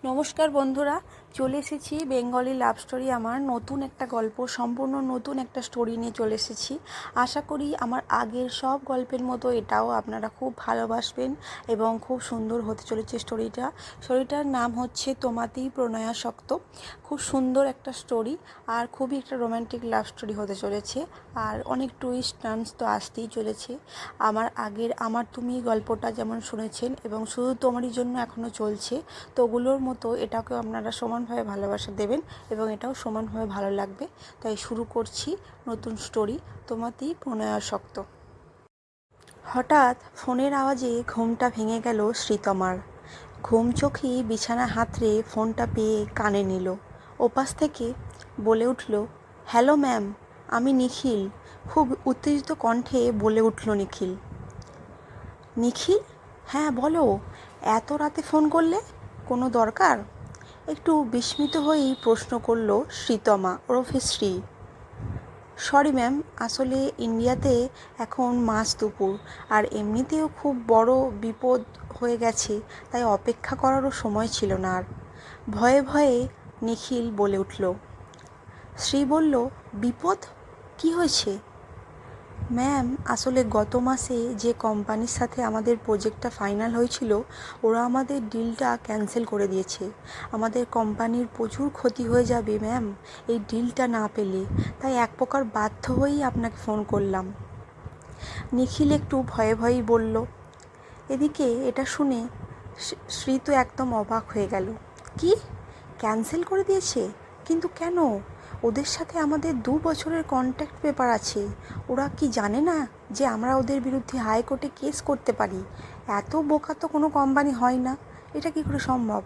নমস্কার বন্ধুরা, চলে এসেছি বেঙ্গলি লাভ স্টোরি আমার নতুন একটা গল্প, সম্পূর্ণ নতুন একটা স্টোরি নিয়ে চলে এসেছি। আশা করি আমার আগের সব গল্পের মতো এটাও আপনারা খুব ভালোবাসবেন এবং খুব সুন্দর হতে চলেছে স্টোরিটা স্টোরিটার নাম হচ্ছে তোমাতেই প্রণয়াসক্ত খুব সুন্দর একটা স্টোরি আর খুবই একটা রোম্যান্টিক লাভ স্টোরি হতে চলেছে। আর অনেক টুইস্ট টার্নস তো আসতেই চলেছে। আমার আগের, আমার তুমি গল্পটা যেমন শুনেছেন এবং শুধু তোমারই জন্য এখনও চলছে, তো ওগুলোর মতো এটাকেও আপনারা সমানভাবে ভালোবাসা দেবেন এবং এটাও সমানভাবে ভালো লাগবে। তাই শুরু করছি নতুন স্টোরি তোমাতেই প্রণয়াসক্ত হঠাৎ ফোনের আওয়াজে ঘুমটা ভেঙে গেল শ্রীতমার। ঘুম চোখেই বিছানা হাতড়ে ফোনটা পেয়ে কানে নিল। ওপাশ থেকে বলে উঠল, হ্যালো ম্যাম, আমি নিখিল। খুব উত্তেজিত কণ্ঠে বলে উঠল নিখিল। নিখিল? হ্যাঁ বলো। এত রাতে ফোন করলে? কোনো দরকার? একটু বিস্মিত হয়েই প্রশ্ন করল শ্রীতমা, ওরফে শ্রী। সরি ম্যাম, আসলে ইন্ডিয়াতে এখন মাস দুপুর আর এমনিতেও খুব বড় বিপদ হয়ে গেছে, তাই অপেক্ষা করারও সময় ছিল না আর। ভয়ে ভয়ে নিখিল বলে উঠল, শ্রী বলল, বিপদ? কি হয়েছে? ম্যাম আসলে গত মাসে যে কোম্পানির সাথে আমাদের প্রজেক্টটা ফাইনাল হয়েছিল, ওরা আমাদের ডিলটা ক্যান্সেল করে দিয়েছে। আমাদের কোম্পানির প্রচুর ক্ষতি হয়ে যাবে ম্যাম এই ডিলটা না পেলে। তাই এক প্রকার বাধ্য হয়েই আপনাকে ফোন করলাম। নিখিল একটু ভয়ে ভয়েই বলল, এদিকে, এটা শুনে শ্রী- তো একদম অবাক হয়ে গেল। কি? ক্যান্সেল করে দিয়েছে? কিন্তু কেন? ওদের সাথে আমাদের দু বছরের কন্ট্যাক্ট পেপার আছে। ওরা কি জানে না যে আমরা ওদের বিরুদ্ধে হাইকোর্টে কেস করতে পারি? এত বোকা তো কোনো কোম্পানি হয় না। এটা কি করে সম্ভব?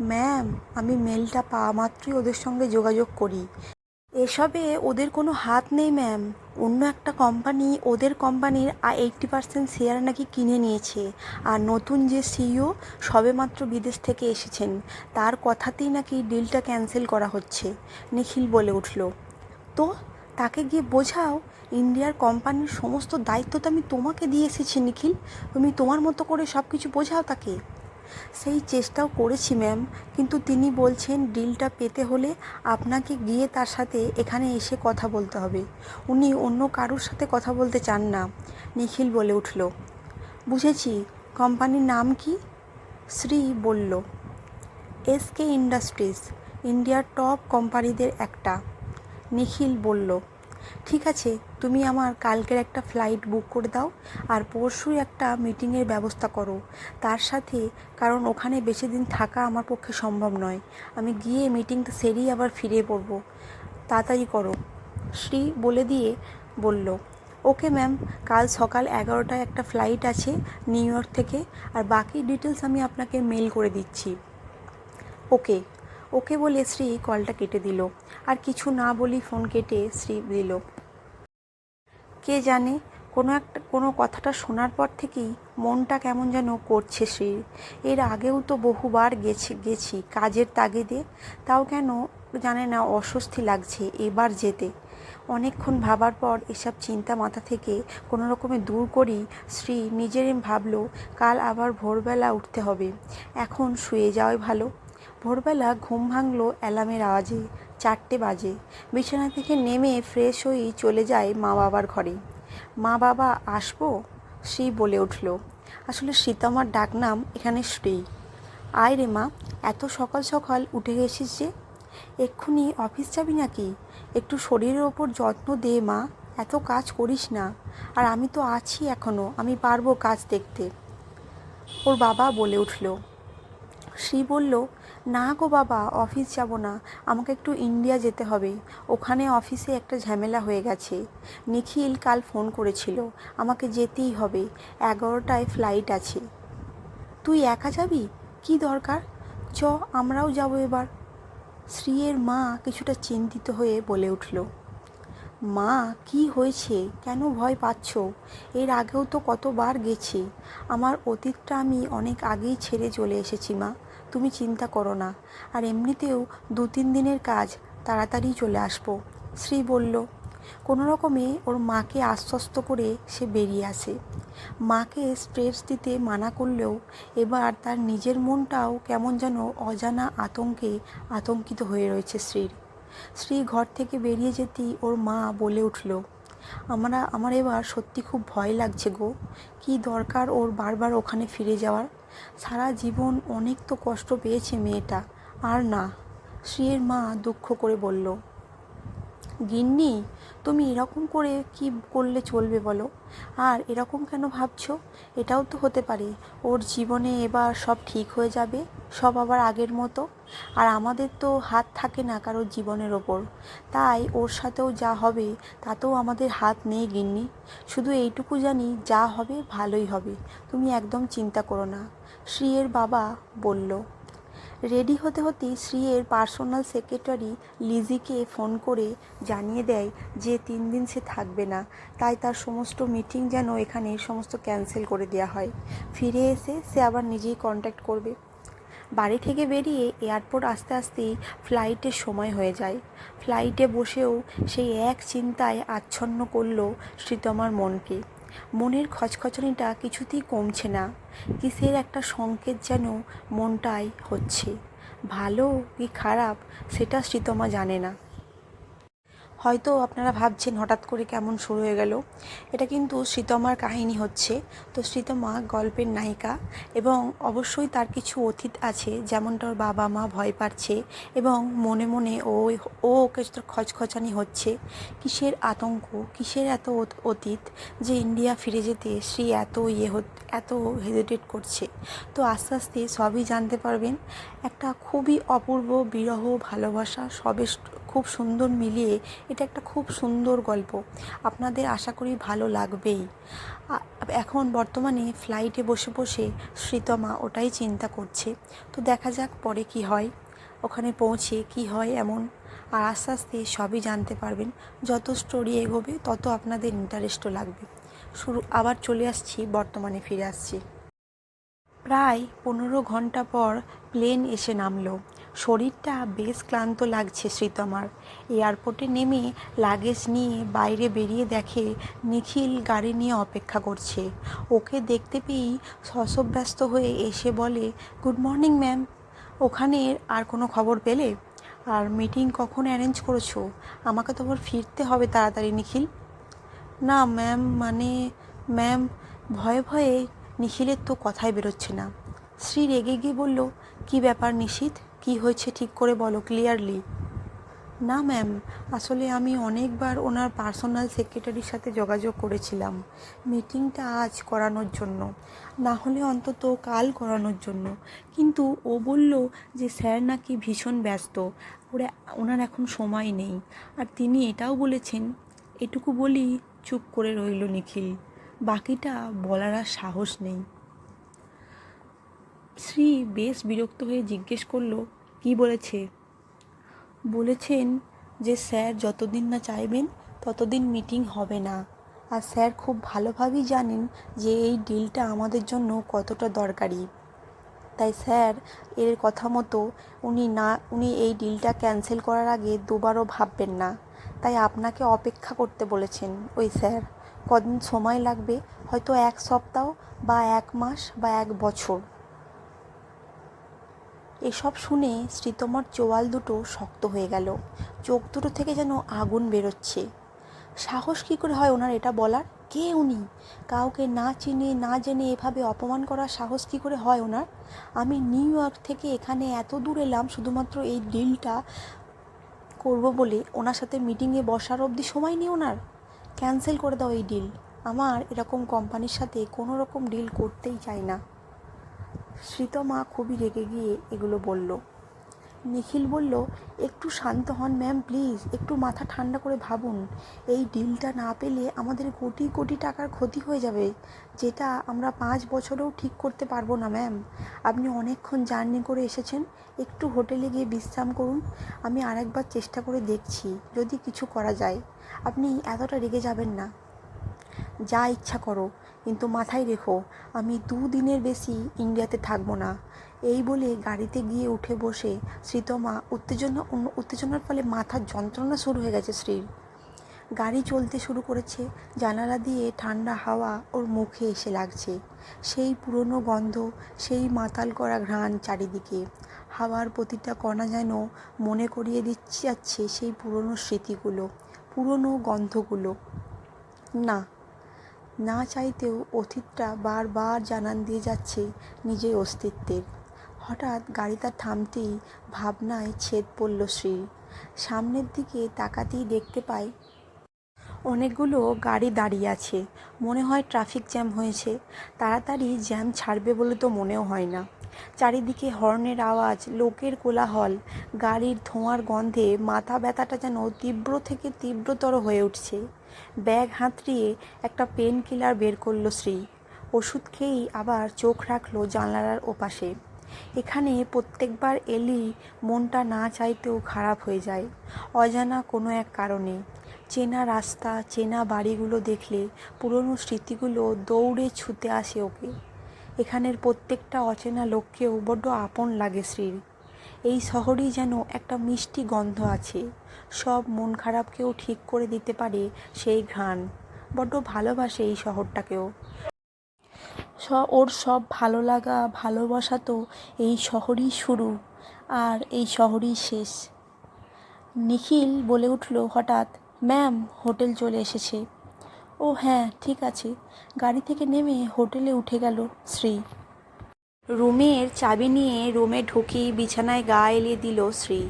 ম্যাম আমি মেলটা পাওয়া মাত্রই ওদের সঙ্গে যোগাযোগ করি। এসবে ওদের কোনো হাত নেই, ম্যাম। অন্য একটা কোম্পানি ওদের কোম্পানির এইট্টি পার্সেন্ট শেয়ার নাকি কিনে নিয়েছে। আর নতুন যে সিইও সবেমাত্র বিদেশ থেকে এসেছেন, তার কথাতেই নাকি ডিলটা ক্যান্সেল করা হচ্ছে, নিখিল বলে উঠল। তো, তাকে গিয়ে বোঝাও, ইন্ডিয়ার কোম্পানির সমস্ত দায়িত্ব তো আমি তোমাকে দিয়ে এসেছি, নিখিল। তুমি তোমার মতো করে সব কিছু বোঝাও তাকে। সেই চেষ্টাও করেছি ম্যাম কিন্তু তিনি বলছেন ডিলটা পেতে হলে আপনাকে গিয়ে তার সাথে এখানে এসে কথা বলতে হবে। উনি অন্য কারোর সাথে কথা বলতে চান না। নিখিল বলে উঠল। বুঝেছি। কোম্পানির নাম কি? শ্রী বলল এসকে ইন্ডাস্ট্রিজ, ইন্ডিয়ার টপ কোম্পানিদের একটা। নিখিল বলল ঠিক আছে, তুমি আমার কালকের একটা ফ্লাইট বুক করে দাও আর পরশুই একটা মিটিংয়ের ব্যবস্থা করো। তার সাথে, কারণ ওখানে বেশি দিন থাকা আমার পক্ষে সম্ভব নয়। আমি গিয়ে মিটিংটা সেরেই আবার ফিরে পড়ব। তাড়াতাড়ি করো। শ্রী বলে দিয়ে বলল, ওকে ম্যাম কাল সকাল এগারোটায় একটা ফ্লাইট আছে নিউ ইয়র্ক থেকে, আর বাকি ডিটেলস আমি আপনাকে মেল করে দিচ্ছি। ওকে। ওকে বলে শ্রী কলটা কেটে দিল। আর কিছু না বলেই ফোন কেটে শ্রী দিল। কে জানে, কোনো একটা, কোনো কথাটা শোনার পর থেকেই মনটা কেমন যেন করছে শ্রীর। এর আগেও তো বহুবার গেছি গেছি কাজের তাগিদে, তাও কেন জানে না অস্বস্তি লাগছে এবার যেতে। অনেকক্ষণ ভাবার পর এসব চিন্তা মাথা থেকে কোনো রকমে দূর করি শ্রী নিজেরই ভাবলো, কাল আবার ভোরবেলা উঠতে হবে। এখন শুয়ে যাওয়াই ভালো। ভোরবেলা ঘুম ভাঙলো অ্যালার্মের আওয়াজে, চারটে বাজে। বিছানা থেকে নেমে ফ্রেশ হয়েই চলে যায় মা বাবার ঘরে। মা বাবা আসব? শ্রী বলে উঠল। আসলে সীতামার ডাকনাম এখানে শ্রী। আয় রে মা, এত সকাল সকাল উঠে গেছিস যে। এক্ষুনি অফিস যাবি নাকি? একটু শরীরের ওপর যত্ন দে মা, এত কাজ করিস না। আর আমি তো আছি এখনও আমি পারব কাজ দেখতে। ওর বাবা বলে উঠল। শ্রী বলল না গো বাবা, অফিস যাব না। আমাকে একটু ইন্ডিয়া যেতে হবে। ওখানে অফিসে একটা ঝামেলা হয়ে গেছে। নিখিল কাল ফোন করেছিল, আমাকে যেতেই হবে। এগারোটায় ফ্লাইট আছে। তুই একা যাবি? কি দরকার? চ, আমরাও যাব এবার। শ্রীয়ের মা কিছুটা চিন্তিত হয়ে বলে উঠল, মা, কি হয়েছে? কেন ভয় পাচ্ছ? এর আগেও তো কতবার গেছি। আমার অতীতটা আমি অনেক আগেই ছেড়ে চলে এসেছি মা। তুমি চিন্তা করো না। আর এমনিতেও দু তিন দিনের কাজ তাড়াতাড়ি চলে আসব। শ্রী বলল, কোনো রকমে ওর মাকে আশ্বস্ত করে সে বেরিয়ে আসে। মাকে স্ট্রেস দিতে মানা করলেও এবার তার নিজের মনটাও কেমন যেন অজানা আতঙ্কে আতঙ্কিত হয়ে রয়েছে শ্রীর। শ্রী ঘর থেকে বেরিয়ে যেতেই ওর মা বলে উঠল, আমরা, আমার এবার সত্যি খুব ভয় লাগছে গো। কী দরকার ওর বারবার ওখানে ফিরে যাওয়ার? সারা জীবন অনেক তো কষ্ট পেয়েছে মেয়েটা। আর না শ্রীয়ের মা দুঃখ করে বলল গিন্নি, তুমি এরকম করে কি করলে চলবে বলো? আর এরকম কেন ভাবছ? এটাও তো হতে পারে। ওর জীবনে এবার সব ঠিক হয়ে যাবে, সব আবার আগের মতো। আর আমাদের তো হাত থাকে না কারোর জীবনের ওপর। তাই ওর সাথেও যা হবে, তাতেও আমাদের হাত নেই গিন্নি। শুধু এইটুকু জানি, যা হবে ভালোই হবে। তুমি একদম চিন্তা করো না। শ্রীয়ের বাবা বলল রেডি হতে হতেই শ্রীয়ের পার্সোনাল সেক্রেটারি লিজিকে ফোন করে জানিয়ে দেয় যে তিন দিন সে থাকবে না। তাই তার সমস্ত মিটিং যেন এখানে সমস্ত ক্যান্সেল করে দেওয়া হয়। ফিরে এসে সে আবার নিজেই কন্ট্যাক্ট করবে। বাড়ি থেকে বেরিয়ে এয়ারপোর্ট আস্তে আসতেই ফ্লাইটের সময় হয়ে যায়। ফ্লাইটে বসেও সেই এক চিন্তায় আচ্ছন্ন করল শ্রীতমার মনকে। মনের খচখচানিটা কিছুতেই কমছে না। কিসের একটা সংকেত যেন মনটাই হচ্ছে। ভালো কি খারাপ, সেটা শ্রীতমা জানে না। হয়তো আপনারা ভাবছেন হঠাৎ করে কেমন শুরু হয়ে গেল। এটা কিন্তু শ্রীতমার কাহিনী হচ্ছে। তো শ্রীতমা গল্পের নায়িকা এবং অবশ্যই তার কিছু অতীত আছে, যেমনটা ওর বাবা মা ভয় পাচ্ছে এবং মনে মনে ও ও ওকে খচখচানি হচ্ছে। কিসের আতঙ্ক, কিসের এত অতীত যে ইন্ডিয়া ফিরে যেতে শ্রী এত ইয়ে এত হেজিটেট করছে। তো আস্তে আস্তে সবই জানতে পারবেন। একটা খুবই অপূর্ব বিরহ ভালোবাসা সবে খুব সুন্দর মিলিয়ে এটা একটা খুব সুন্দর গল্প। আপনাদের আশা করি ভালো লাগবেই। এখন বর্তমানে ফ্লাইটে বসে বসে শ্রীতমা ওটাই চিন্তা করছে। তো দেখা যাক পরে কি হয়, ওখানে পৌঁছে কি হয় এমন। আর আস্তে আস্তে সবই জানতে পারবেন। যত স্টোরি এগোবে তত আপনাদের ইন্টারেস্টও লাগবে। শুরু, আবার চলে আসছি, বর্তমানে ফিরে আসছি। প্রায় পনেরো ঘণ্টা পর প্লেন এসে নামলো। শরীরটা বেশ ক্লান্ত লাগছে শ্রীতমার। এয়ারপোর্টে নেমে লাগেজ নিয়ে বাইরে বেরিয়ে দেখে নিখিল গাড়ি নিয়ে অপেক্ষা করছে। ওকে দেখতে পেয়েই শশব্যস্ত হয়ে এসে বলে, গুড মর্নিং, ম্যাম। ওখানে আর কোনো খবর পেলে? আর মিটিং কখন অ্যারেঞ্জ করেছ? আমাকে তো আবার ফিরতে হবে তাড়াতাড়ি, নিখিল। না, ম্যাম মানে ম্যাম, ভয়ে ভয়ে নিখিলের তো কথাই বেরোচ্ছে না। শ্রী রেগে গিয়ে বলল, কি ব্যাপার নিশীথ? কি হয়েছে ঠিক করে বলো ক্লিয়ারলি না ম্যাম আসলে আমি অনেকবার ওনার পার্সোনাল সেক্রেটারির সাথে যোগাযোগ করেছিলাম। মিটিংটা আজ করানোর জন্য। না হলে অন্তত কাল করানোর জন্য। কিন্তু ও বলল যে স্যার নাকি ভীষণ ব্যস্ত। ওরা, ওনার এখন সময় নেই। আর তিনি এটাও বলেছেন, এটুকু বলি চুপ করে রইল নিখিল। বাকিটা বলার আর সাহস নেই। শ্রী বেশ বিরক্ত হয়ে জিজ্ঞেস করল, কি বলেছে? বলেছেন যে স্যার যতদিন না চাইবেন ততদিন মিটিং হবে না। আর স্যার খুব ভালোভাবেই জানেন যে এই ডিলটা আমাদের জন্য কতটা দরকারি। তাই স্যার এর কথা মতো উনি না, উনি এই ডিলটা ক্যান্সেল করার আগে দুবারও ভাববেন না। তাই আপনাকে অপেক্ষা করতে বলেছেন ওই স্যার। কদিন সময় লাগবে, হয়তো এক সপ্তাহ বা এক মাস বা এক বছর। এসব শুনে শ্রীতমার চোয়াল দুটো শক্ত হয়ে গেল। চোখ দুটো থেকে যেন আগুন বেরোচ্ছে। সাহস কী করে হয় ওনার এটা বলার? কে উনি? কাউকে না চিনে, না জেনে এভাবে অপমান করার সাহস কী করে হয় ওনার? আমি নিউ ইয়র্ক থেকে এখানে এত দূর এলাম শুধুমাত্র এই ডিলটা করব বলে ওনার সাথে মিটিংয়ে বসার অবধি সময় নেই ওনার। ক্যান্সেল করে দাও এই ডিল। আমার এরকম কোম্পানির সাথে কোনো রকম ডিল করতেই চাই না। শ্রীতমা খুবই রেগে গিয়ে এগুলো বলল। নিখিল বলল, একটু শান্ত হন ম্যাম, প্লিজ। একটু মাথা ঠান্ডা করে ভাবুন। এই ডিলটা না পেলে আমাদের কোটি কোটি টাকার ক্ষতি হয়ে যাবে, যেটা আমরা পাঁচ বছরেও ঠিক করতে পারব না, ম্যাম। আপনি অনেকক্ষণ জার্নি করে এসেছেন, একটু হোটেলে গিয়ে বিশ্রাম করুন। আমি আরেকবার চেষ্টা করে দেখছি, যদি কিছু করা যায়। আপনি এতটা রেগে যাবেন না। যা ইচ্ছা করো। কিন্তু মাথায় রেখো, আমি দুদিনের বেশি ইন্ডিয়াতে থাকব না। এই বলে গাড়িতে গিয়ে উঠে বসে শ্রীতমা উত্তেজনা উত্তেজনার ফলে মাথার যন্ত্রণা শুরু হয়ে গেছে শ্রীর গাড়ি চলতে শুরু করেছে, জানালা দিয়ে ঠান্ডা হাওয়া ওর মুখে এসে লাগছে। সেই পুরনো গন্ধ, সেই মাতাল করা ঘ্রাণ চারিদিকে। হাওয়ার প্রতিটা কণা যেন মনে করিয়ে দিচ্ছে, যাচ্ছে সেই পুরনো স্মৃতিগুলো, পুরনো গন্ধগুলো। না না চাইতেও অতীতটা বারবার জানান দিয়ে যাচ্ছে নিজের অস্তিত্বের। হঠাৎ গাড়িটা থামতেই ভাবনায় ছেদ পড়ল শ্রী সামনের দিকে তাকাতেই দেখতে পাই, অনেকগুলো গাড়ি দাঁড়িয়ে আছে। মনে হয় ট্রাফিক জ্যাম হয়েছে। তাড়াতাড়ি জ্যাম ছাড়বে বলে তো মনেও হয় না। চারিদিকে হর্নের আওয়াজ, লোকের কোলাহল, গাড়ির ধোঁয়ার গন্ধে মাথা ব্যথাটা যেন তীব্র থেকে তীব্রতর হয়ে উঠছে। ব্যাগ হাতড়িয়ে একটা পেন কিলার বের করল শ্রী। ওষুধ খেয়েই আবার চোখ রাখল জানলার ওপাশে। এখানে প্রত্যেকবার এলি মনটা না চাইতেও খারাপ হয়ে যায়, অজানা কোনো এক কারণে। চেনা রাস্তা, চেনা বাড়িগুলো দেখলে পুরনো স্মৃতিগুলো দৌড়ে ছুতে আসে ওকে। এখানের প্রত্যেকটা অচেনা লোককেও বড্ড আপন লাগে শ্রীর। এই শহরেই যেন একটা মিষ্টি গন্ধ আছে। সব মন খারাপকেও ঠিক করে দিতে পারে সেই ঘ্রাণ। বড্ড ভালোবাসে এই শহরটাকেও। স, ওর সব ভালো লাগা, ভালোবাসা তো এই শহরই শুরু আর এই শহরই শেষ। নিখিল বলে উঠল হঠাৎ, ম্যাম, হোটেল চলে এসেছে। ও হ্যাঁ ঠিক আছে। গাড়ি থেকে নেমে হোটেলে উঠে গেল শ্রী। রুমের চাবি নিয়ে রুমে ঢুকি বিছানায় গা এলিয়ে দিল শ্রী।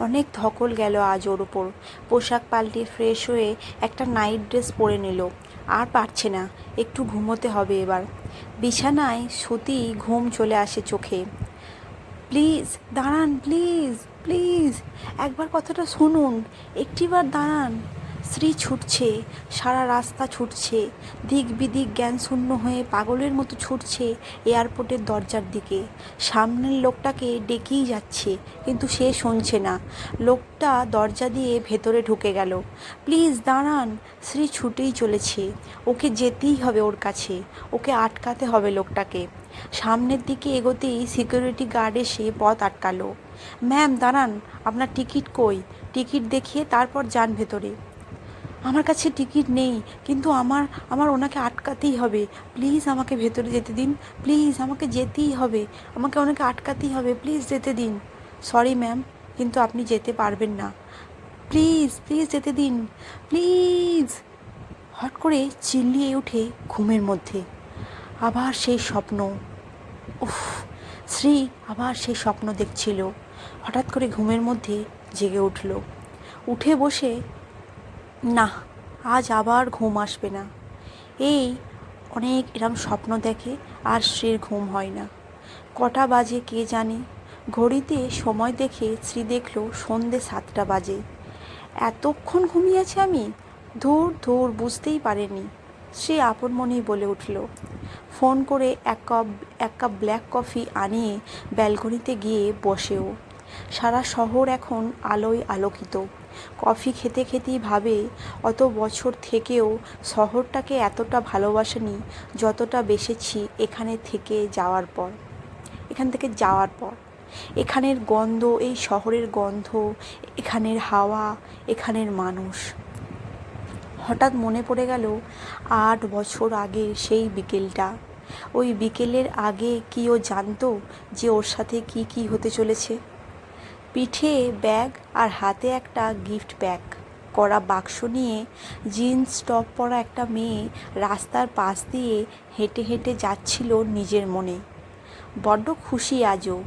অনেক ধকল গেল আজ ওর ওপর পোশাক পাল্টে ফ্রেশ হয়ে একটা নাইট ড্রেস পরে নিল। আর পারছে না, একটু ঘুমোতে হবে এবার। বিছানায় সত্যি ঘুম চলে আসে চোখে। প্লিজ, দাঁড়ান, প্লিজ প্লিজ, একবার কথাটা শুনুন। একটিবার দাঁড়ান। শ্রী ছুটছে, সারা রাস্তা ছুটছে, দিক বিদিক জ্ঞান শূন্য হয়ে পাগলের মতো ছুটছে এয়ারপোর্টের দরজার দিকে। সামনের লোকটাকে ডেকেই যাচ্ছে, কিন্তু সে শুনছে না। লোকটা দরজা দিয়ে ভেতরে ঢুকে গেল। প্লিজ দাঁড়ান শ্রী ছুটেই চলেছে। ওকে যেতেই হবে ওর কাছে। ওকে আটকাতে হবে লোকটাকে। সামনের দিকে এগোতেই সিকিউরিটি গার্ড এসে পথ আটকালো। ম্যাম, দাঁড়ান, আপনার টিকিট কই? টিকিট দেখিয়ে তারপর যান ভেতরে। আমার কাছে টিকিট নেই, কিন্তু আমার আমার ওনাকে আটকাতেই হবে। প্লিজ আমাকে ভেতরে যেতে দিন। প্লিজ আমাকে যেতেই হবে। আমাকে ওনাকে আটকাতেই হবে। প্লিজ যেতে দিন। সরি ম্যাম, কিন্তু আপনি যেতে পারবেন না। প্লিজ প্লিজ যেতে দিন। প্লিজ। হট করে চিল্লিয়ে উঠে ঘুমের মধ্যে। আবার সেই স্বপ্ন। উফ, শ্রী আবার সেই স্বপ্ন দেখছিল। হঠাৎ করে ঘুমের মধ্যে জেগে উঠল। উঠে বসে না, আজ আবার ঘুম আসবে না। এই অনেক এরম স্বপ্ন দেখে আর শ্রীর ঘুম হয় না। কটা বাজে কে জানে? ঘড়িতে সময় দেখে শ্রী দেখল সন্ধে সাতটা বাজে। এতক্ষণ ঘুমিয়েছি আমি? ধুর ধুর, বুঝতেই পারেনি। সে আপন মনেই বলে উঠল, ফোন করে এক কাপ এক কাপ ব্ল্যাক কফি আনিয়ে ব্যালকনিতে গিয়ে বসেও। সারা শহর এখন আলোয় আলোকিত। কফি খেতে খেতেই ভাবে, অত বছর থেকেও শহরটাকে এতটা ভালোবাসেনি যতটা বেসেছি এখানে থেকে যাওয়ার পর। এখান থেকে যাওয়ার পর। এখানের গন্ধ, এই শহরের গন্ধ, এখানের হাওয়া, এখানের মানুষ। হঠাৎ মনে পড়ে গেল, আট বছর আগে সেই বিকেলটা। ওই বিকেলের আগে কি ও জানতো যে ওর সাথে কি কি হতে চলেছে? পিঠে ব্যাগ আর হাতে একটা গিফট প্যাক করা বাক্স নিয়ে জিন্স, টপ পরা একটা মেয়ে রাস্তার পাশ দিয়ে হেঁটে হেঁটে যাচ্ছিল নিজের মনে। বড্ড খুশি আজও।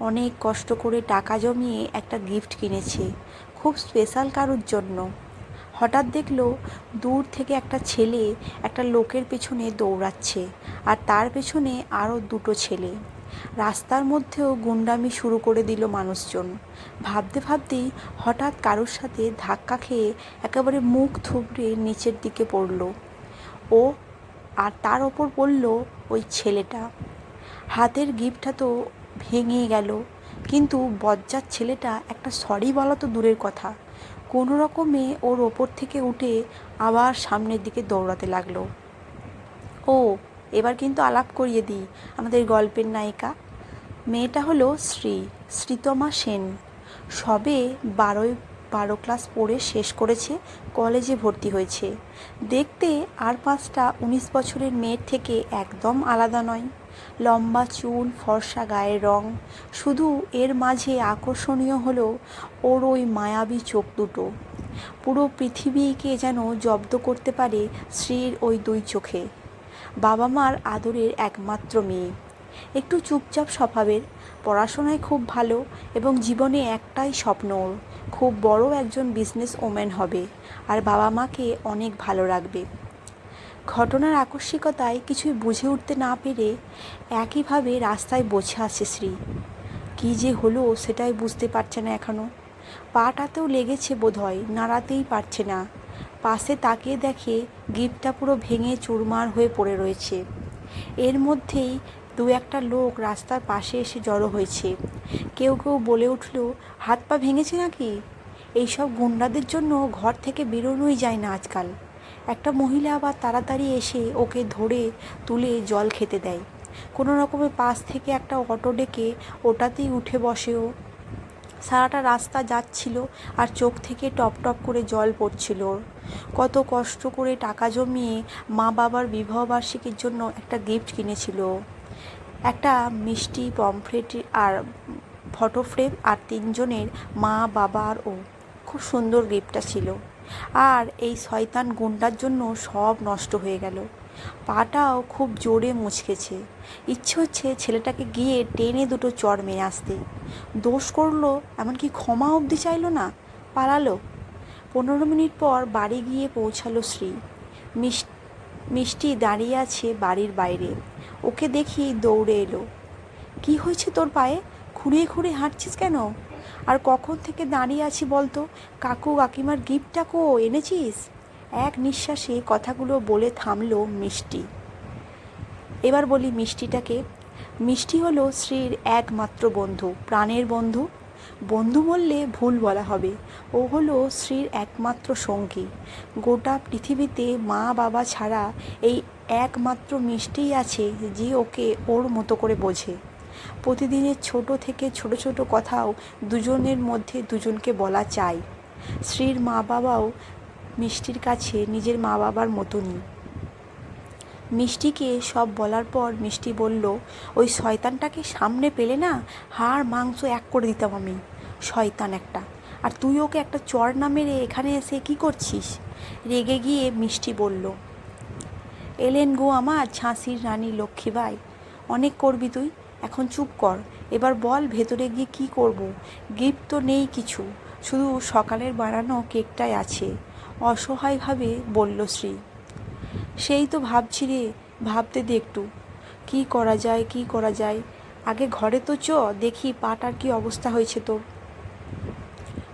অনেক কষ্ট করে টাকা জমিয়ে একটা গিফট কিনেছে, খুব স্পেশাল কারোর জন্য। হঠাৎ দেখল দূর থেকে একটা ছেলে একটা লোকের পেছনে দৌড়াচ্ছে আর তার পেছনে আরও দুটো ছেলে। রাস্তার মধ্যেও গুন্ডামি শুরু করে দিল মানুষজন। ভাবতে ভাবতেই হঠাৎ কারোর সাথে ধাক্কা খেয়ে একেবারে মুখ থুবড়ে নিচের দিকে পড়ল। ও আর তার ওপর পড়ল ওই ছেলেটা। হাতের গিফটটা তো ভেঙে গেল। কিন্তু বজ্জার ছেলেটা একটা সরি বলা তো দূরের কথা। কোনো রকমে ওর ওপর থেকে উঠে আবার সামনের দিকে দৌড়াতে লাগল। ও এবার কিন্তু আলাপ করিয়ে দিই আমাদের গল্পের নায়িকা। মেয়েটা হলো শ্রী, শ্রীতমা সেন। সবে বারোই বারো ক্লাস পড়ে শেষ করেছে, কলেজে ভর্তি হয়েছে। দেখতে আর পাঁচটা উনিশ বছরের মেয়ের থেকে একদম আলাদা নয়। লম্বা চুল, ফর্সা গায়ের রং, শুধু এর মাঝে আকর্ষণীয় হলো ওর ওই মায়াবী চোখ দুটো। পুরো পৃথিবীকে যেন জব্দ করতে পারে শ্রীর ওই দুই চোখে। বাবা মার আদরের একমাত্র মেয়ে। একটু চুপচাপ স্বভাবের, পড়াশোনায় খুব ভালো এবং জীবনে একটাই স্বপ্ন ওর খুব বড় একজন বিজনেস ওম্যান হবে আর বাবা মাকে অনেক ভালো রাখবে। ঘটনার আকস্মিকতায় কিছুই বুঝে উঠতে না পেরে একইভাবে রাস্তায় বসে আছে শ্রী। কী যে হলো সেটাই বুঝতে পারছে না এখনও পাটাতেও লেগেছে বোধহয়, নাড়াতেই পারছে না। পাশে তাকিয়ে দেখে গিফটটা পুরো ভেঙে চুরমার হয়ে পড়ে রয়েছে। এর মধ্যেই দু একটা লোক রাস্তার পাশে এসে জড়ো হয়েছে। কেউ কেউ বলে উঠল, হাত পা ভেঙেছে নাকি? এইসব গুন্ডাদের জন্য ঘর থেকে বেরোনোই যায় না আজকাল। একটা মহিলা আবার তাড়াতাড়ি এসে ওকে ধরে তুলে জল খেতে দেয়। কোনো রকমে পাশ থেকে একটা অটো ডেকে ওটাতেই উঠে বসে ও সারাটা রাস্তা যাচ্ছিল আর চোখ থেকে টপ টপ করে জল পড়ছিল। কত কষ্ট করে টাকা জমিয়ে মা বাবার বিবাহবার্ষিকীর জন্য একটা গিফট কিনেছিল। একটা মিষ্টি পমফ্রেট আর ফটো ফ্রেম আর তিনজনের মা, বাবা আর ও। খুব সুন্দর গিফটটা ছিল। আর এই শয়তান গুন্ডার জন্য সব নষ্ট হয়ে গেল। পাটাও খুব জোরে মুচকেছে। ইচ্ছে হচ্ছে ছেলেটাকে গিয়ে টেনে দুটো চড় মেরে আসতে। দোষ করল, এমনকি ক্ষমা অবধি চাইলো না, পালালো। পনেরো মিনিট পর বাড়ি গিয়ে পৌঁছালো শ্রী। মিষ্টি দাঁড়িয়ে আছে বাড়ির বাইরে। ওকে দেখি দৌড়ে এলো। কি হয়েছে তোর পায়ে? খুঁড়িয়ে খুঁড়িয়ে হাঁটছিস কেন? আর কখন থেকে দাঁড়িয়ে আছি বলতো? কাকু কাকিমার গিফটটা কো এনেছিস? এক নিঃশ্বাসে কথাগুলো বলে থামলো মিষ্টি। এবার বলি মিষ্টিটাকে। মিষ্টি হলো শ্রীর একমাত্র বন্ধু, প্রাণের বন্ধু। বন্ধু বললে ভুল বলা হবে। ও হলো শ্রীর একমাত্র সঙ্গী। গোটা পৃথিবীতে মা বাবা ছাড়া এই একমাত্র মিষ্টিই আছে যে ওকে ওর মতো করে বোঝে। প্রতিদিনের ছোট থেকে ছোট ছোট কথাও দুজনের মধ্যে দুজনকে বলা চাই। শ্রীর মা বাবাও মিষ্টির কাছে নিজের মা বাবার মতনই মিষ্টিকে সব বলার পর মিষ্টি বলল, ওই শয়তানটাকে সামনে পেলে না হাড় মাংস এক করে দিতাম আমি, শয়তান একটা। আর তুই ওকে একটা চড় না মেরে এখানে এসে কি করছিস? রেগে গিয়ে মিষ্টি বলল, এলেন গো আমার ঝাঁসির রানী লক্ষ্মীবাই অনেক করবি তুই? এখন চুপ কর, এবার বল ভেতরে গিয়ে কি করব? গিফট তো নেই কিছু, শুধু সকালের বানানো কেকটাই আছে। অসহায়ভাবে বলল শ্রী। সেই তো ভাবছি রে, ভাবতে দে একটু। কী করা যায়, কি করা যায়? আগে ঘরে তো চ, দেখি পাটার কি অবস্থা হয়েছে তোর।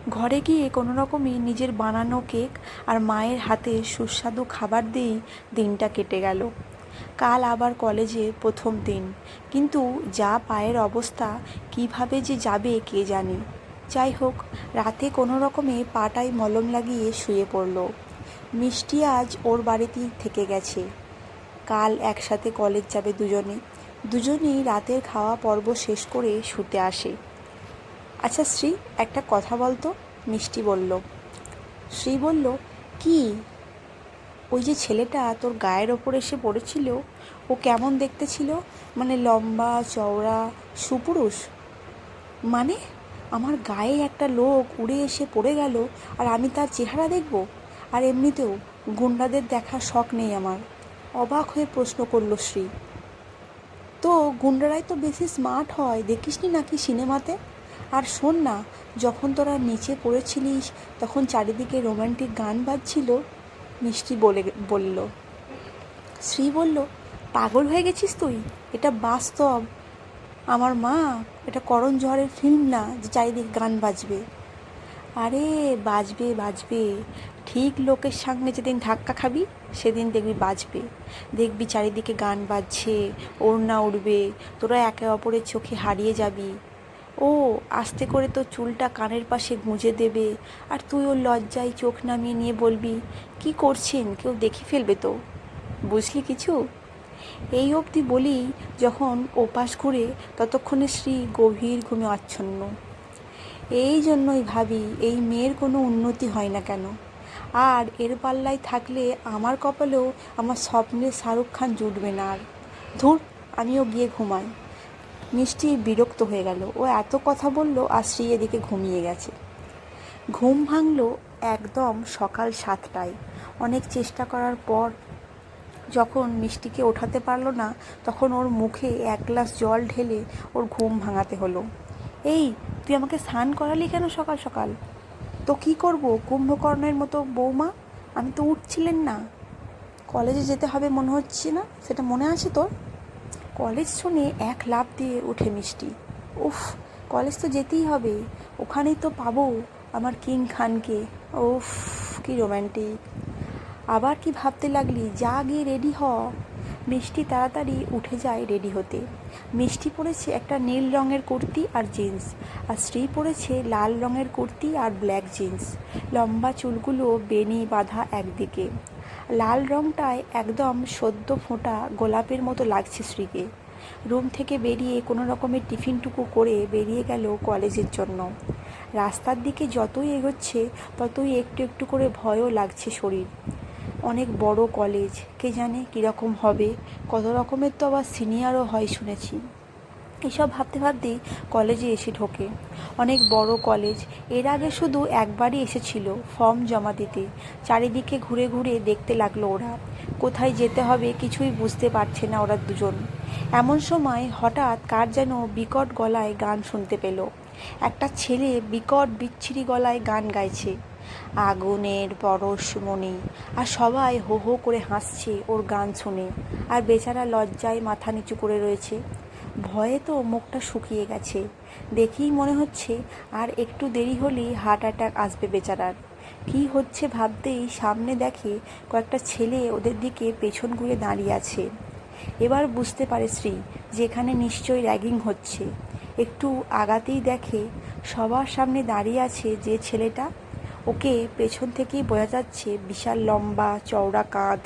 ঘরে গিয়ে কোনো রকমই নিজের বানানো কেক আর মায়ের হাতে সুস্বাদু খাবার দিয়েই দিনটা কেটে গেল। কাল আবার কলেজে প্রথম দিন। কিন্তু যা পায়ের অবস্থা, কীভাবে যে যাবে কে জানে? যাই হোক, রাতে কোনো রকমে পাটায় মলম লাগিয়ে শুয়ে পড়ল। মিষ্টি আজ ওর বাড়িতেই থেকে গেছে। কাল একসাথে কলেজ যাবে দুজনে। দুজনেই রাতের খাওয়া পর্ব শেষ করে শুতে আসে। আচ্ছা শ্রী, একটা কথা বলতো? মিষ্টি বলল। শ্রী বলল, কি? ওই যে ছেলেটা তোর গায়ের ওপর এসে পড়েছিল? ও কেমন দেখতে ছিল? মানে লম্বা, চওড়া, সুপুরুষ? মানে? আমার গায়ে একটা লোক উড়ে এসে পড়ে গেল আর আমি তার চেহারা দেখব? আর এমনিতেও গুন্ডাদের দেখার শখ নেই আমার। অবাক হয়ে প্রশ্ন করল শ্রী। তো গুন্ডারাই তো বেশি স্মার্ট হয়, দেখিসনি নাকি সিনেমাতে? আর শোন না, যখন তোরা নিচে পড়েছিলিস, তখন চারিদিকে রোমান্টিক গান বাজছিল, মিষ্টি বলে বলল। শ্রী বলল, পাগল হয়ে গেছিস তুই? এটা বাস্তব। আমার মা, এটা করণ জহরের ফিল্ম না, যে চারিদিকে গান বাজবে। আরে, বাজবে বাজবে। ঠিক লোকের সামনে যেদিন ধাক্কা খাবি, সেদিন দেখবি বাজবে। দেখবি চারিদিকে গান বাজছে, ওড়না উড়বে, তোরা একে অপরের চোখে হারিয়ে যাবি। ও, আস্তে করে তো চুলটা কানের পাশে গুঁজে দেবে, আর তুই ওর লজ্জায় চোখ নামিয়ে নিয়ে বলবি, কি করছেন? কেউ দেখে ফেলবে তো। বুঝলি কিছু? এই অবধি বলি, যখন ওপাশ ঘুরে ততক্ষণে শ্রী গভীর ঘুমে আচ্ছন্ন। এই জন্যই ভাবি, এই মেয়ের কোনো উন্নতি হয় না কেন? আর এর পাল্লায় থাকলে আমার কপালেও আমার স্বপ্নের শাহরুখ খান জুটবে না আর। ধুর, আমিও গিয়ে ঘুমাই। মিষ্টি বিরক্ত হয়ে গেল। ও এত কথা বলল আর শ্রী এদিকে ঘুমিয়ে গেছে। ঘুম ভাঙলো একদম সকাল সাতটায়। অনেক চেষ্টা করার পর যখন মিষ্টিকে ওঠাতে পারল না, তখন ওর মুখে এক গ্লাস জল ঢেলে ওর ঘুম ভাঙাতে হলো। এই, তুই আমাকে স্নান করালি কেন সকাল সকাল? তো কি করব, কুম্ভকর্ণের মতো বৌমা? আমি তো উঠছিলেন না। কলেজে যেতে হবে মনে হচ্ছে না? সেটা মনে আছে তোর? কলেজ শুনে এক লাভ দিয়ে উঠে মিষ্টি। উফ, কলেজ তো যেতেই হবে। ওখানেই তো পাবো আমার কিং খানকে। উফ, কি রোম্যান্টিক আবার কি ভাবতে লাগলি, যা গিয়ে রেডি হ। মিষ্টি তাড়াতাড়ি উঠে যায় রেডি হতে। মিষ্টি পরেছে একটা নীল রঙের কুর্তি আর জিন্স আর শ্রী পরেছে লাল রঙের কুর্তি আর ব্ল্যাক জিন্স লম্বা চুলগুলো বেনি বাঁধা একদিকে। লাল রঙটায় একদম সদ্য ফোঁটা গোলাপের মতো লাগছে শ্রীকে রুম থেকে বেরিয়ে কোনো রকমের টিফিনটুকু করে বেরিয়ে গেল কলেজের জন্য। রাস্তার দিকে যতই এগোচ্ছে, ততই একটু একটু করে ভয়ও লাগছে শরীর। অনেক বড় কলেজ কে জানে কীরকম হবে? কত রকমের তো আবার সিনিয়রও হয় শুনেছি। এসব ভাবতে ভাবতেই কলেজে এসে ঢোকে। অনেক বড় কলেজের আগে শুধু একবারই এসেছিল ফর্ম জমা দিতে। চারিদিকে ঘুরে ঘুরে দেখতে লাগল ওরা। কোথায় যেতে হবে কিছুই বুঝতে পারছে না ওরা দুজন। এমন সময় হঠাৎ কার যেন বিকট গলায় গান শুনতে পেল। একটা ছেলে বিকট বিচ্ছিরি গলায় গান গাইছে। আগুনের পরশমণি আর সবাই হো হো করে হাসছে ওর গান শুনে, আর বেচারা লজ্জায় মাথা নিচু করে রয়েছে। ভয়ে তো মুখটা শুকিয়ে গেছে। দেখেই মনে হচ্ছে আর একটু দেরি হলেই হার্ট অ্যাটাক আসবে বেচারার। কি হচ্ছে ভাবতেই সামনে দেখে কয়েকটা ছেলে ওদের দিকে পেছন ঘুরে দাঁড়িয়ে আছে। এবার বুঝতে পারে শ্রী যে এখানে নিশ্চয়ই র্যাগিং হচ্ছে। একটু আগাতেই দেখে সবার সামনে দাঁড়িয়ে আছে যে ছেলেটা। ওকে পেছন থেকেই বোঝা যাচ্ছে বিশাল লম্বা, চওড়া কাঁধ,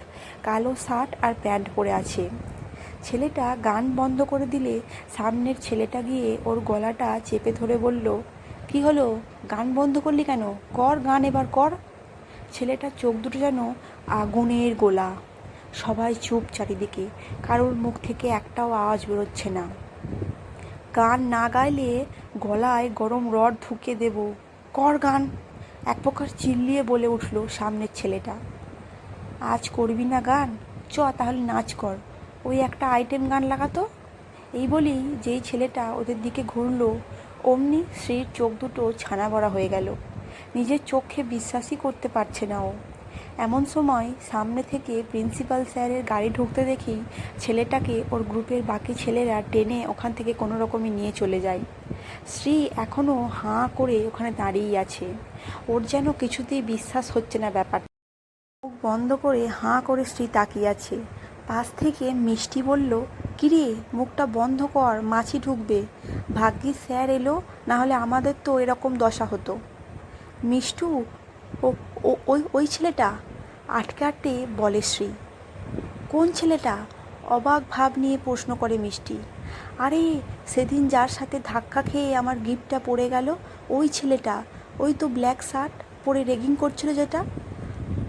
কালো শার্ট আর প্যান্ট পরে আছে। ছেলেটা গান বন্ধ করে দিলে সামনের ছেলেটা গিয়ে ওর গলাটা চেপে ধরে বলল, কি হলো? গান বন্ধ করলি কেন? কর গান এবার, কর। ছেলেটা চোখ দুটো যেন আগুনের গোলা। সবাই চুপ চারিদিকে, কারোর মুখ থেকে একটাও আওয়াজ বেরোচ্ছে না। গান না গাইলে গলায় গরম রড ঢুকে দেব। কর গান। এক প্রকার চিল্লিয়ে বলে উঠল সামনের ছেলেটা। আজ করবি না গান? চ, তাহলে নাচ কর। ওই একটা আইটেম গান লাগাতো? এই বলি যেই ছেলেটা ওদের দিকে ঘুরলো, অমনি শ্রীর চোখ দুটো ছানা বড়া হয়ে গেল। নিজের চোখে বিশ্বাসই করতে পারছে না ও। এমন সময় সামনে থেকে প্রিন্সিপাল স্যারের গাড়ি ঢুকতে দেখি ছেলেটাকে ওর গ্রুপের বাকি ছেলেরা টেনে ওখান থেকে কোনো রকমে নিয়ে চলে যায়। শ্রী এখনও হাঁ করে ওখানে দাঁড়িয়ে আছে। ওর যেন কিছুতেই বিশ্বাস হচ্ছে না ব্যাপার মুখ বন্ধ করে হাঁ করে শ্রী তাকিয়ে আছে। পাশ থেকে মিষ্টি বলল, কিরে, মুখটা বন্ধ কর, মাছি ঢুকবে। ভাগ্যিস স্যার এলো না হলে আমাদের তো এরকম দশা হতো। মিষ্টু ওই ওই ছেলেটা? আটকে আটকে বলে শ্রী কোন ছেলেটা? অবাক ভাব নিয়ে প্রশ্ন করে মিষ্টি। আরে, সেদিন যার সাথে ধাক্কা খেয়ে আমার গিফটটা পড়ে গেল, ওই ছেলেটা, ওই তো ব্ল্যাক শার্ট পরে রেগিং করছিল যেটা?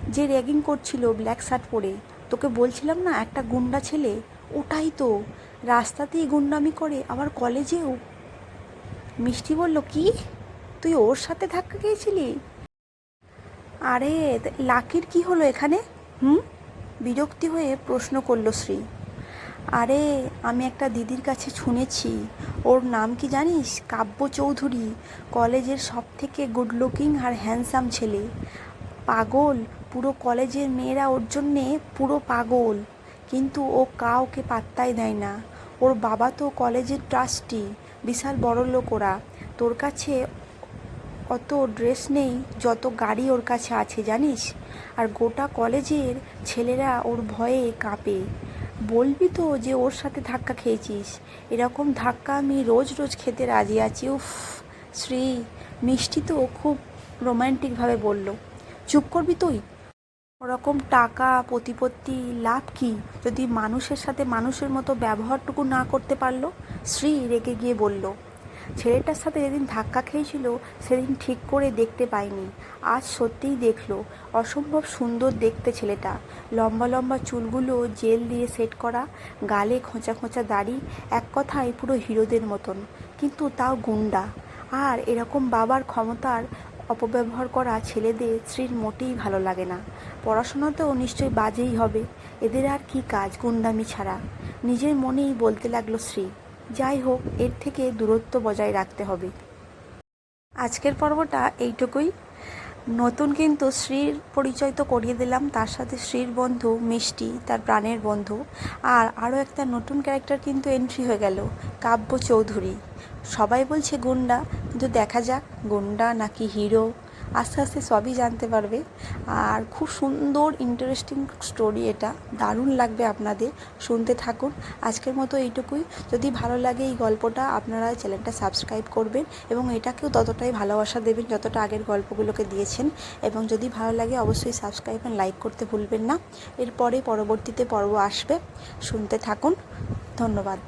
যে র্যাগিং করছিল ব্ল্যাক শার্ট পরে, তোকে বলছিলাম না একটা গুন্ডা ছেলে? ওটাই তো। রাস্তাতেই গুন্ডামি করে, আবার কলেজেও। মিষ্টি বলল, কি? তুই ওর সাথে ধাক্কা খেয়েছিলি? আরে লাকির কি হলো এখানে? হুম? বিরক্তি হয়ে প্রশ্ন করল শ্রী। আরে, আমি একটা দিদির কাছে শুনেছি। ওর নাম কি জানিস? কাব্য চৌধুরী, কলেজের সব থেকে গুড লুকিং আর হ্যান্ডসাম ছেলে। পাগল, পুরো কলেজের মেয়েরা ওর জন্যে পুরো পাগল। কিন্তু ও কাউকে পাত্তাই দেয় না। ওর বাবা তো কলেজের ট্রাস্টি বিশাল বড় লোক ওরা। তোর কাছে অত ড্রেস নেই, যত গাড়ি ওর কাছে আছে, জানিস? আর গোটা কলেজের ছেলেরা ওর ভয়ে কাঁপে। বলবি তো যে ওর সাথে ধাক্কা খেয়েছিস। এরকম ধাক্কা আমি রোজ রোজ খেতে রাজি আছি, উফ। শ্রী, মিষ্টি তো খুব রোম্যান্টিকভাবে বলল। চুপ করবি তুই? ওরকম টাকা, প্রতিপত্তি, লাভ কি? যদি মানুষের সাথে মানুষের মতো ব্যবহারটুকু না করতে পারল? শ্রী রেগে গিয়ে বলল। ছেলেটার সাথে যেদিন ধাক্কা খেয়েছিল, সেদিন ঠিক করে দেখতে পাইনি আজ সত্যিই দেখল, অসম্ভব সুন্দর দেখতে ছেলেটা। লম্বা লম্বা চুলগুলো জেল দিয়ে সেট করা, গালে খোঁচা খোঁচা দাড়ি, এক কথায় পুরো হিরোদের মতন। কিন্তু তাও গুন্ডা। আর এরকম বাবার ক্ষমতার অপব্যবহার করা ছেলেদের স্ত্রীর মোটেই ভালো লাগে না। পড়াশোনাতেও নিশ্চয়ই বাজেই হবে। এদের আর কি কাজ গুন্ডামি ছাড়া? নিজের মনেই বলতে লাগল শ্রী যাই হোক, এর থেকে দূরত্ব বজায় রাখতে হবে। আজকের পর্বটা এইটুকুই। নতুন কিন্তু শ্রীর পরিচয় তো করিয়ে দিলাম, তার সাথে শ্রীর বন্ধু, মিষ্টি, তার প্রাণের বন্ধু, আর আরও একটা নতুন ক্যারেক্টার কিন্তু এন্ট্রি হয়ে গেল কাব্য চৌধুরী সবাই বলছে গুন্ডা, কিন্তু দেখা যাক, গুন্ডা নাকি হিরো আস্তে আস্তে সবই জানতে পারবে। আর খুব সুন্দর ইন্টারেস্টিং স্টোরি এটা। দারুণ লাগবে আপনাদের শুনতে থাকুন। আজকের মতো এইটুকুই। যদি ভালো লাগে এই গল্পটা, আপনারা চ্যানেলটা সাবস্ক্রাইব করবেন এবং এটাকেও ততটাই ভালোবাসা দেবেন যতটা আগের গল্পগুলোকে দিয়েছেন। এবং যদি ভালো লাগে, অবশ্যই সাবস্ক্রাইব অ্যান্ড লাইক করতে ভুলবেন না। এরপরে পরবর্তীতে পর্ব আসবে। শুনতে থাকুন। ধন্যবাদ।